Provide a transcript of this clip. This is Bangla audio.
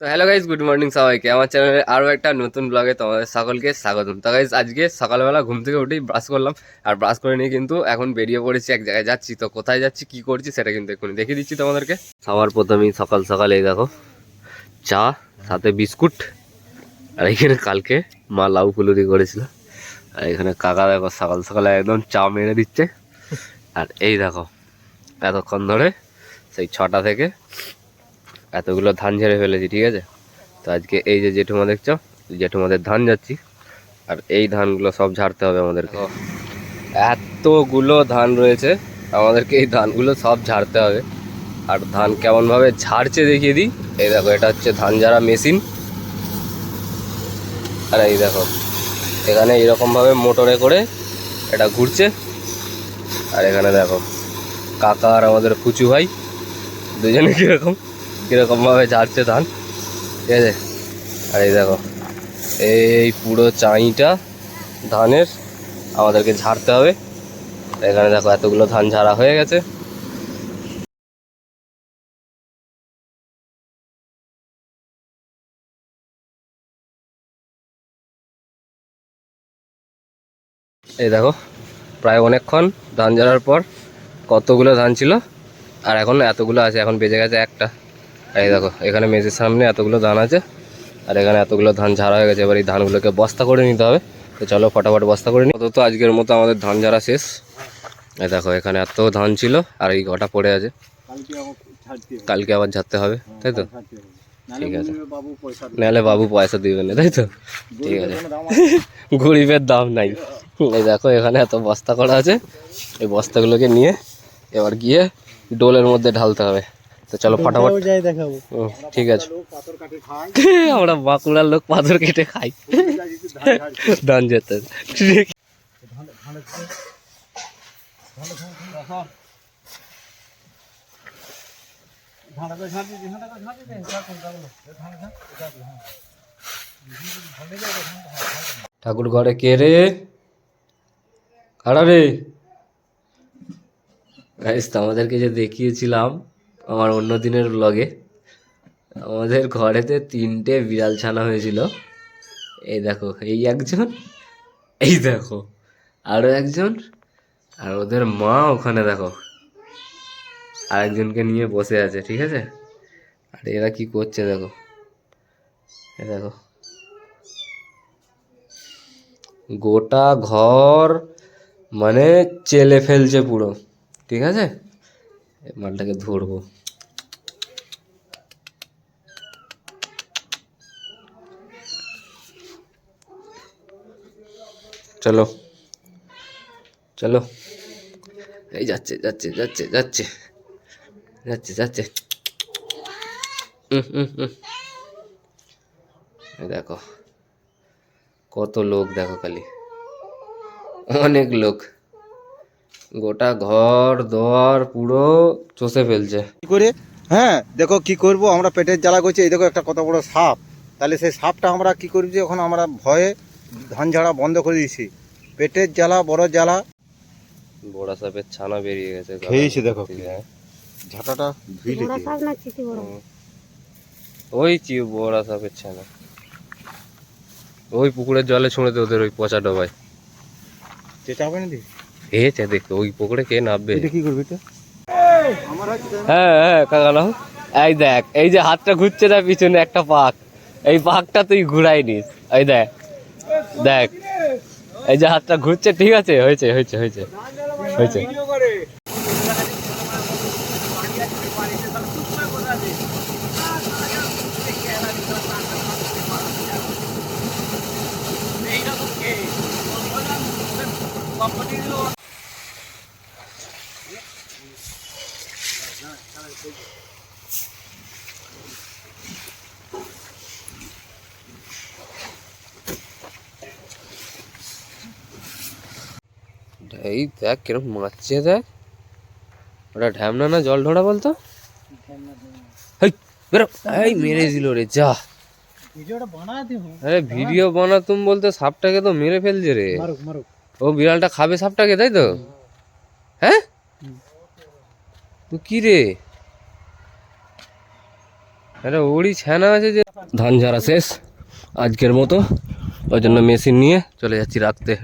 তো হ্যালো গাইজ গুড মর্নিং সবাইকে। আমার চ্যানেলে আরও একটা নতুন ব্লগে তোমাদের সকলকে স্বাগতম। তো গাইজ আজকে সকালবেলা ঘুম থেকে উঠেই ব্রাশ করলাম। আর ব্রাশ করে নিয়ে কিন্তু এখন বেরিয়ে পড়েছি এক জায়গায়। যাচ্ছি তো, কোথায় যাচ্ছি, কি করছি সেটা কিন্তু এক্ষুনি দেখিয়ে দিচ্ছি তোমাদেরকে। সবার প্রথমেই সকাল সকাল দেখো, চা, সাথে বিস্কুট। আর এখানে কালকে মা লাউ ফুলুরি করেছিল। আর এখানে কাকা দেখো সকাল সকালে একদম চা মেরে দিচ্ছে। আর এই দেখো, এতক্ষণ ধরে সেই ছটা থেকে এতগুলো ধান ঝেড়ে ফেলেছি, ঠিক আছে? তো আজকে এই যে জেঠুমা দেখছ, জেঠুমাদের ধান যাচ্ছি, আর এই ধানগুলো সব ঝাড়তে হবে আমাদেরকে। এতগুলো ধান রয়েছে, আমাদেরকে এই ধানগুলো সব ঝাড়তে হবে। আর ধান কেমনভাবে ঝাড়ছে দেখিয়ে দিই। এই দেখো, এটা হচ্ছে ধান ঝাড়া মেশিন। আর এই দেখো, এখানে এরকমভাবে মোটরে করে এটা ঘুরছে। আর এখানে দেখো, কাকা আর আমাদের কুচু ভাই, দুজনে কীরকম কীরকমভাবে ঝাড়ছে ধান। ঠিক আছে? আর এই দেখো, এই পুরো চাঁইটা ধানের আমাদেরকে ঝাড়তে হবে। এখানে দেখো এতগুলো ধান ঝাড়া হয়ে গেছে। এই দেখো, প্রায় অনেকক্ষণ ধান ঝাড়ার পর কতগুলো ধান ছিল, আর এখন এতগুলো আছে, এখন বেজে গেছে একটা। এই দেখো এখানে মেঝের সামনে এতগুলো ধান আছে আর এখানে এতগুলো ধান ঝাড়া হয়ে গেছে এবার এই ধানগুলোকে বস্তা করে নিতে হবে। তো চলো ফটাফট বস্তা করে নিই তো আজকের মতো আমাদের ধান ঝাড়া শেষ। এই দেখো এখানে এত ধান ছিল আর এই কটা পড়ে আছে। কালকে আবার ঝাড়তে হবে। তাই তো? ঠিক আছে। নাহলে বাবু পয়সা দিবে। না তাই তো? ঠিক আছে? গরিবের দাম নাই। এই দেখো এখানে এত বস্তা করা আছে। এই বস্তাগুলোকে নিয়ে এবার গিয়ে ডোলের মধ্যে ঢালতে হবে। তো চলো ফটাফট। যাই দেখাবো। ঠিক আছে। আমরা বাঁকুড়ার লোক পাথর কেটে খাই। ধান যেতে। ঠাকুর ঘরে কে রে? কারা রে? আমাদেরকে যে দেখিয়েছিলাম আমার অন্য দিনের ব্লগে আমাদের ঘরেতে তিনটে বিড়াল ছানা হয়েছিল। এই দেখো, এই একজন, এই দেখো আরও একজন, আর ওদের মা ওখানে দেখো। আর একজনকে নিয়ে বসে আছে, ঠিক আছে? আর এরা কি করছে দেখো? দেখো। গোটা ঘর মানে চেলে ফেলছে পুরো, ঠিক আছে? মালটাকে ধরবো। চলো চলো। এই যাচ্ছে যাচ্ছে যাচ্ছে যাচ্ছে। যাচ্ছে যাচ্ছে। দেখো, কত লোক দেখো খালি। অনেক লোক। গোটা ঘর দোয়ার পুরো চষে ফেলছে। কি করে? হ্যাঁ দেখো কি করব আমরা পেটের জ্বালা করছি। এই দেখো একটা কত বড় সাপ। তাহলে সেই সাপটা আমরা কি করছি এখন আমরা ভয়ে ধান ঝাড়া বন্ধ করে দিয়েছি। পেটের জ্বালা বড় জ্বালা। বড় সাপের ছানা বেরিয়ে গেছে খেয়েছে দেখো কি। হ্যাঁ। ঝাঁটাটা হুম। ওই চি বড়া সাপের ছানা। ওই পুকুরের জলে ছুঁড়েতে ওদের ওই পচা ডবায়। চেঁচাবে না দি এ চা দেখ ওই পুকুরে কে নামবে। এটা কি করবি এটা? হ্যাঁ হ্যাঁ কাকা এই দেখ এই যে হাতটা ঘুরছে না পিছনে একটা পাক। এই পাকটা তুই ঘুরাই নিস। এই দেখ দেখ। এই যে হাতটা ঘুরছে ঠিক আছে? হয়েছে হয়েছে হয়েছে হয়েছে। এই দেখ কীরকম মারছে দেখ। ওটা ঢ্যামনা না জল ঢোড়া বলতো? বেরো। এই মেরে দিল রে যা। আরে ভিডিও বানাতুম বলতে সাপটাকে তো মেরে ফেলছে রে। ও বিড়ালটা খাবে সাপটাকে তাই তো? হ্যাঁ? তো কি রে? আরে ওরই ছানা আছে যে ধান ঝাড়া শেষ, আজকের মতো। ওই জন্য মেশিন নিয়ে চলে যাচ্ছি রাখতে।